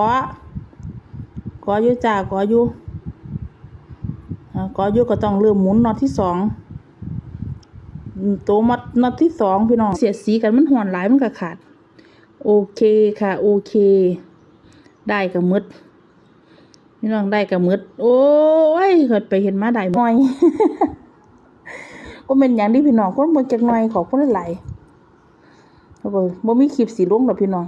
ขอขออยู่จ้าขออยู่อ่าขออยู่ก็ต้องเริ่มหมุนน็อตที่สองตัวมัดน็อตที่สองพี่น้องเสียดสีกันมันห่อนหลายมันก็ขาด โอเคค่ะ โอเค ได้กับมืดพี่น้องได้กับมืดโอ้ยเกิดไปเห็นมาได้หน่อยก็เป็นอย่างที่พี่น้องคนบ่จักหน่อยขอคนหลายๆเขาบอกบ่มีคลิปสีลงดอกพี่น้อง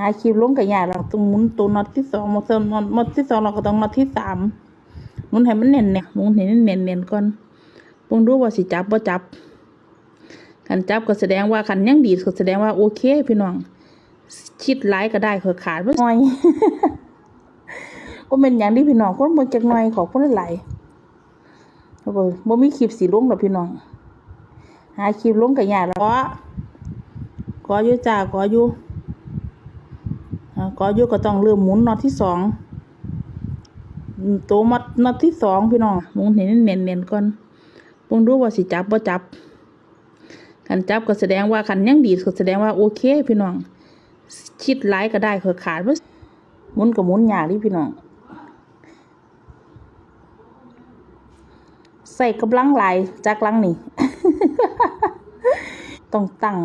หาคลิปลงก็ยาเราต้องหมุนตัวน็อตที่สองมาเติมน็อตน็อตที่สองเราก็ต้องน็อตที่สามหมุนให้มันแน่นเนี่ยหมุนให้มันแน่นเน่นก่อนเบิ่งดูว่าสิจับบ่จับคันจับก็แสดงว่าคันยังดีก็แสดงว่าโอเคพี่น้องชิดหลายก็ได้เขอขาดบ่หน่อย ก็เป็นอย่างที่พี่น้องคนบ่จักหน่อยขอคนหลายๆเขาบอกบ่มีคลิปสีลงดอกพี่น้อง หาคลิปลงก็ยาแล้วขอขออยู่จ้าขออยู่อ่า ก็อยู่ก็ต้องเริ่มหมุนน็อตที่สองตัวมัดน็อตที่สองพี่น้องหมุนให้เน้นเน้นๆก่อนเบิ่งดูว่าสิจับบ่จับคันจับก็แสดงว่าคันยังดีก็แสดงว่าโอเค พี่น้องชิดหลายก็ได้เขอขาดบ่หมุนก็หมุนยากดิพี่น้องใส่กำลังหลายจากลังนี่ต้องตั้ง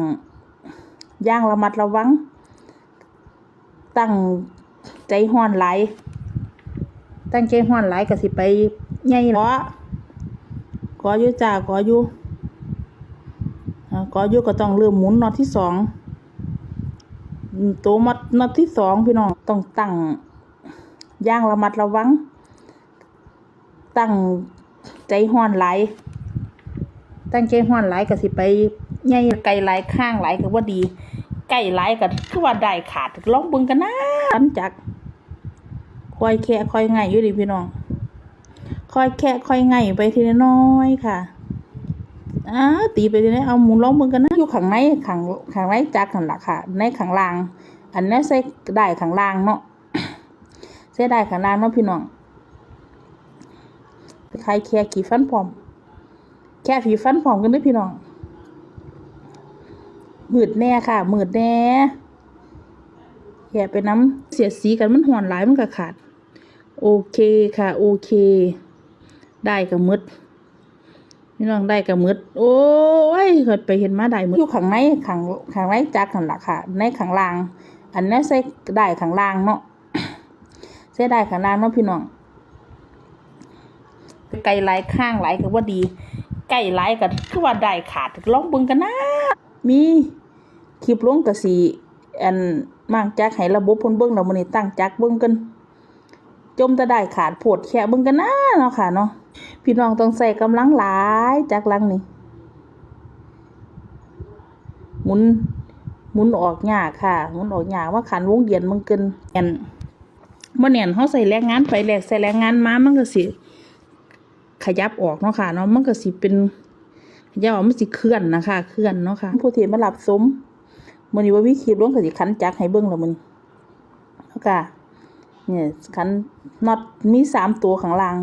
ย่างระมัดระวัง ตั้งใจห้อนหลายตั้งใจห้อนหลายก็สิไปใหญ่ขอขออยู่จ้าขออยู่อ่าขออยู่ก็ต้องเริ่มหมุนน็อตที่สองอืมตัวมัดน็อตที่สองพี่น้องต้องตั้งอย่างระมัดระวัง ตั้งใจห้อนหลายตั้งใจห้อนหลายก็สิไปใหญ่ไกลหลายข้างหลายก็บ่ดี ใกล้หลายก็คือว่าได้ขาดลองเบิ่งกันนะหลังจากคอยแค่คอยง่ายอยู่ดิพี่น้องคอยแค่คอยง่ายไปทีละน้อยค่ะอ้าตีไปทีละเอาหมุนลองเบิ่งกันนะอยู่ข้างในข้างข้างในจักรนั่นล่ะค่ะ ในข้างล่าง อันนี้ใส่ได้ข้างล่างเนาะใส่ได้ข้างล่างเนาะพี่น้องใครแค่กี่ฟันพร้อม แค่ผีฟันพร้อมกันด้อพี่น้อง มืดแน่ค่ะมืดแน่แย่ไปน้ำเสียดสีกันมันห่อนหลายมันก็ขาด โอเคค่ะ โอเค ได้กับมืดพี่น้องได้กับมืดโอ้ยเกิดไปเห็นมาได้มืดอยู่ข้างในข้างข้างในจักรนั่นล่ะค่ะ ในข้างล่าง อันนี้ใส่ได้ข้างล่างเนาะใส่ได้ข้างล่างเนาะพี่น้องไกลหลข้างหลก็ว่าดีใกล้หลก็คือว่าได้ขาดลองบิ่งกันนะมี คลิปลงกะสีอันมากจักให้ระบบพนเบิ่งเรามื้อนี้ตั้งจักเบิ่งกัน จมจะได้ขาดโพดแค่เบิ่งกันนะเนาะค่ะเนาะพี่น้องต้องใส่กำลังหลายจักลังนี่หมุนหมุนออกหยาค่ะหมุนออกหยาว่าขันวงเดียนมันเกินแอน่นบ่แน่นเฮาใส่แรงงานไปแลกใส่แรงงานมามันก็สิ ขยับออกเนาะค่ะเนาะมันก็สิเป็นย่าว่ามันสิเคลื่อนนะคะ เคลื่อนเนาะค่ะผู้เที่มารับสม มื้อนี้ว่ามีคลิปลงก็สิคันจักให้เบิ่งแล้วมือนี้เนาะค่ะเนี่ยคันน็อตมีสามตัวข้างล่าง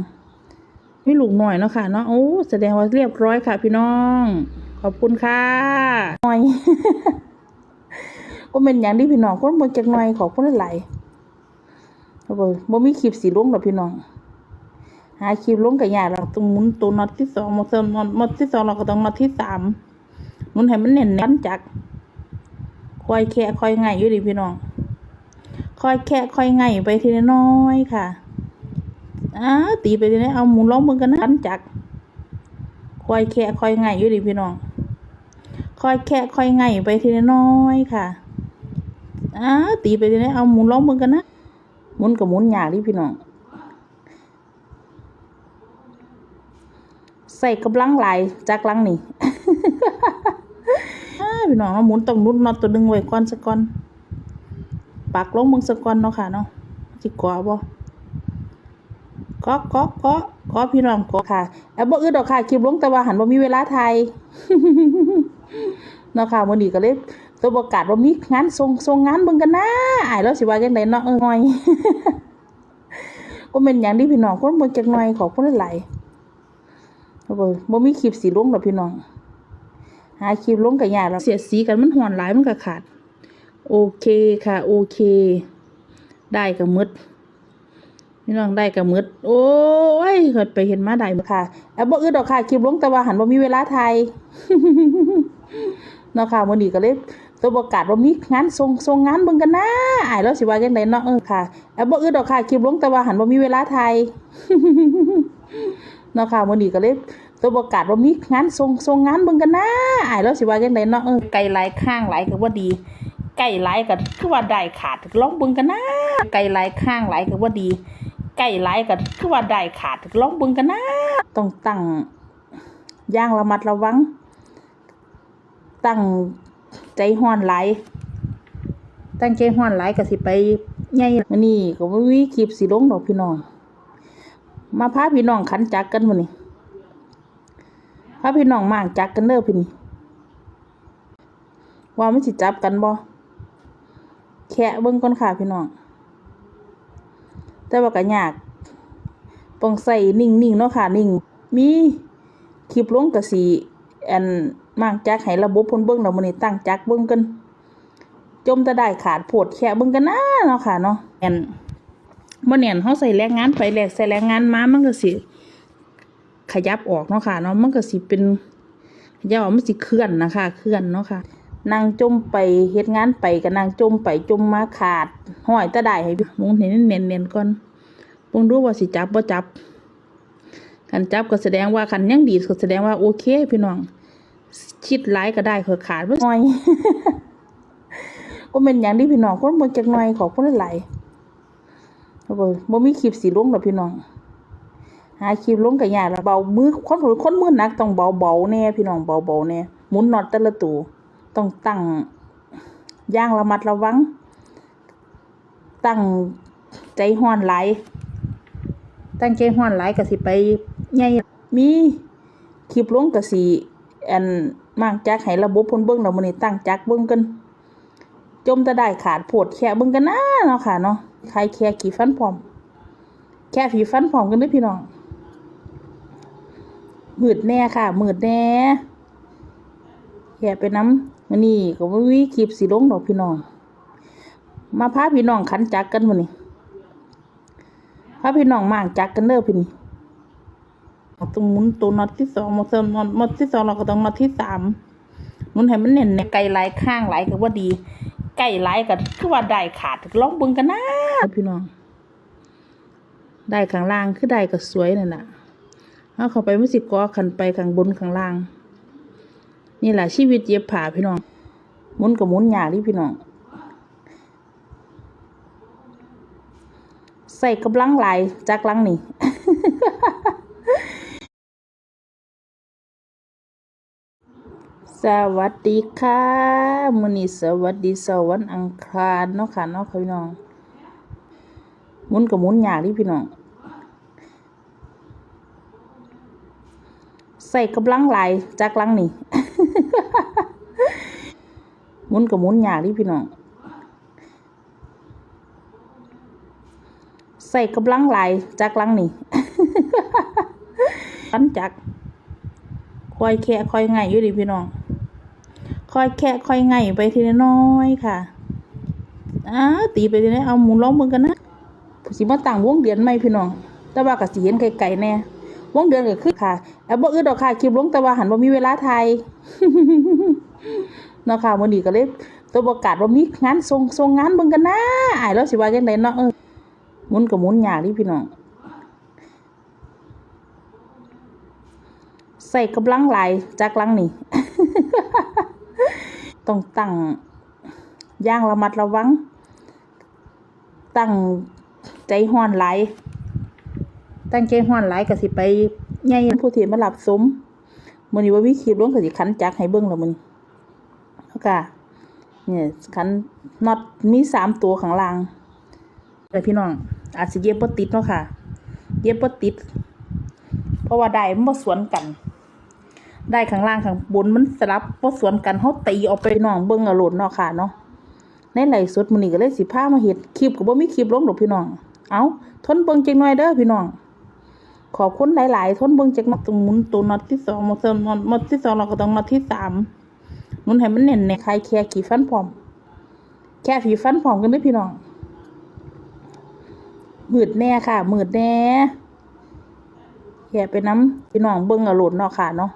มีลูกหน่อยเนาะค่ะเนาะโอ้แสดงว่าเรียบร้อยค่ะ พี่น้อง ขอบคุณค่ะหน่อยก็เป็นอย่างที่พี่น้องคนบ่จักหน่อยขอบคุณหลายๆเขาบอกบ่มีคลิปสีลงดอกพี่น้อง หาคลิปลงก็ยาเราต้องมุนตัวน็อตที่สองมาเติมน็อตที่สองเราก็ต้องน็อตที่สามมุนให้มันแน่นๆกันจัก ค่อยแค่ค่อยง่ายอยู่ดิพี่น้องค่อยแค่ค่อยง่ายไปทีละน้อยค่ะอ้าตีไปทีละเอาหมุนล้องเบิ่งกันนะกันจักค่อยแค่ค่อยง่ายอยู่ดิพี่น้องค่อยแค่ค่อยง่ายไปทีละน้อยค่ะอ้าตีไปทีละเอาหมุนล้องเบิ่งกันนะหมุนกับหมุนยากดิพี่น้องใส่กำลังหลายจากลังนี่ พี่น้องเอาหมุนต้องนุดน็อตตัวหนึ่งไว้ก่อนสักก่อนปักลงมึงสักก่อนเนาะค่ะเนาะสิกว่าบ่ก็ก็ก็ก็พี่น้องก็ค่ะแล้วบ่อึดดอกค่ะคลิปลงแต่ว่าหันบ่มีเวลาถ่ายเนาะค่ะมื้อนี้ก็เลยตัวประกาศว่ามีงานส่งส่งงานเบิ่งกันนะอ้ายแล้วสิว่าจังไดเนาะเออหน่อยก็เป็นอย่างที่พี่น้องคนบ่จักหน่อยขอบคุณหลายๆเขาบอกบ่มีคลิปสีลงดอกพี่น้อง หาคลิปลงก็ยากแล้วเสียดสีกันมันห่อนหลายมันก็ขาด โอเคค่ะ โอเค ได้ก็หมืดพี่น้องได้ก็หมืดโอ้ยเกิดไปเห็นมาได้ค่ะแอบบ่อึดดอกค่ะคลิปลงแต่ว่าหันบ่มีเวลาถ่ายเนาะค่ะมื้อนี้ก็เลยตัวประกาศว่ามีงานส่งส่งงานเบิ่งกันนะอ้ายเราสิว่าจังไดเนาะเออค่ะแอบบ่อึดดอกค่ะคลิปลงแต่ว่าหันบ่มีเวลาถ่ายเนาะค่ะมื้อนี้ก็เลย ตัวประกาศว่ามีงานส่งส่งงานเบิ่งกันนะอ้ายเราสิว่าจังไดเนาะเออไก่หลายข้างหลายก็บ่ดี ไก่หลายก็คือว่าได้ขาดลองเบิ่งกันนะไก่หลายข้างหลายก็บ่ดี ไก่หลายก็คือว่าได้ขาดลองเบิ่งกันนะต้องตั้งย่างระมัดระวัง ตั้งใจฮ้อนหลายตั้งใจฮ้อนหลายก็สิไปใหญ่มื้อนี้ก็บ่มีคลิปสิลงดอกพี่น้อง มาพาพี่น้องขันจักกันมื้อนี้ พาพี่น้องมางจักกันเด้อพี่นี่ว่ามันสิจับกันบ่แค่เบิ่งก่อนค่ะพี่น้องแต่ว่าก็ยากต้องใส่นิ่งๆเนาะค่ะนิ่ง มีคลิปลงก็สิอันมางจักให้ระบบเพิ่นเบิ่งแล้วมื้อนี้ตั้งจักเบิ่งกัน จมจะได้ขาดโพดแค่เบิ่งกันนะเนาะค่ะเนาะแม่นบ่แน่นเฮาใส่แรงงานไปแหลกใส่แรงงานมามันก็สิ ขยับออกเนาะค่ะเนาะมันก็สิเป็นขยับออกมันสิเคลื่อนนะคะเคลื่อนเนาะค่ะนางจมไปเฮ็ดงานไปก็นางจมไปจมมาขาดห้อยตะได้ให้มุงเห็นเน้นๆก่อนเบิ่งดูว่าสิจับบ่จับคันจับก็แสดงว่าคันยังดีก็แสดงว่าโอเค พี่น้องชิดหลายก็ได้เขอขาดบ่น้อยบ่แม่นหยังที่พี่น้องคนบ่จักหน่อยขอคนหลายๆโอ้ยบ่มีคลิปสิลงดอกพี่น้อง หาคลิปลงก็ยากแล้วเบามือคนคนมือนักต้องเบาเบาแน่พี่น้องเบาเบาแน่หมุนน็อตแต่ละตัวต้องตั้งย่างระมัดระวัง ตั้งใจฮ้อนไหลตั้งใจฮ้อนไหลก็สิไปใหญ่มีคลิปลงก็สิอันมางจักให้ระบบพิ่นเบิ่งแล้วมื้อนี้ตั้งจักเบิ่งกัน จมจะได้ขาดโพดแค่เบิ่งกันนะเนาะค่ะเนาะใครแค่กี่ฟันพร้อม แค่ผีฟันพร้อมกันด้อพี่น้อง มืดแน่ค่ะมืดแน่แย่ไปน้ำมันนี่ก็บ่มีคลิปสิลงดอกพี่น้อง มาพาพี่น้องขันจักกันมื้อนี้พาพี่น้องมางจักกันเด้อพี่นี่เองหมุนตัวน็อตที่สองมาเสริมน็อตน็อตที่สองเราก็ต้องน็อตที่สามหมุนให้มันแน่นๆไก่หลข้างหลก็ว่าดีไก่หลายก็คือว่าได้ขาดลองเบิ่งกันนะพี่น้อง ได้ข้างล่างคือได้ก็สวยนั่นน่ะ เอาเข้าไปมันสิกอขันไปข้างบนข้างล่าง นี่แหละชีวิตเย็บผ้าพี่น้องหมุนกับหมุนยาดิพี่น้องใส่กำลังหลายจากลังนี่สวัสดีค่ะมือนี้สวัสดีสาร์วันอังคารเนาะค่ะเนาะพี่น้องมุนกับมุนยาดิพี่น้อง ใส่กำลังหลายจากลังนี่มุนกับมุนยากดิพี่น้องใส่กำลังหลายจากลังนี่ปันจักคอยแค่คอยไงอยู่ดิพี่น้องคอยแค่คอยไงไปทีละน้อยค่ะอ้าตีไปทีละเอาหมุนล้อมมือกันนะสิมาตั้งวงเดือนไหมพี่น้องแต่ว่าก็สิเห็นไกลๆแน่ วงเดือนก็คือค่ะแอบบ่อึดดอกค่ะคลิปลงแต่ว่าหันบ่มีเวลาถ่ายเนาะค่ะมื้อนี้ก็เลยตัวประกาศว่ามีงานส่งส่งงานเบิ่งกันนะอ้ายเราสิว่าจังไดเนาะเออมุนก็หมุนยากดิพี่น้องใส่กำลังหลายจากลังนี่ต้องตั้งย่างระมัดระวัง ตั้งใจฮ้อนหลาย ตั้งใจฮ้อนหลายก็สิไปใหญ่ผู้ที่มารับสมมื้อนี้ว่ามีคลิปลงก็สิขันจักให้เบิ่งแล้วมื้อนี้แล้วก็เนี่ยขันน็อตมีสามตัวข้างล่างเลยพี่น้อง อาจสิเย็บบ่ติดเนาะค่ะ เย็บบ่ติด เพราะว่าได้มันบ่สวนกัน ได้ข้างล่างข้างบนมันสลับบ่สวนกันเฮาตีออกไปน้องเบิ่งเอาโลดเนาะค่ะเนาะในไหลฟ์สดมื้อนี้ก็เลยสิพามาเฮ็ดคลิปก็บ่มีคลิปลงดอกพี่น้อง เอาทนเบิ่งจักหน่อยเด้อพี่น้อง ขอบคุณหลาย ๆ ทนเบิ่งจักน็อตรงมุนตัวน็อตที่สองมาเสริมน็อตน็อตที่สองเราก็ต้องน็อตที่สามมุนให้มันเน่นในใครแค่ขี่ฟันผอม แค่ผีฟันผอมกันด้อพี่น้องมืดแน่ค่ะมืดแน่แย่ไปน้ำพี่น้องเบิ่งอาโหลดเนาะค่ะเนาะ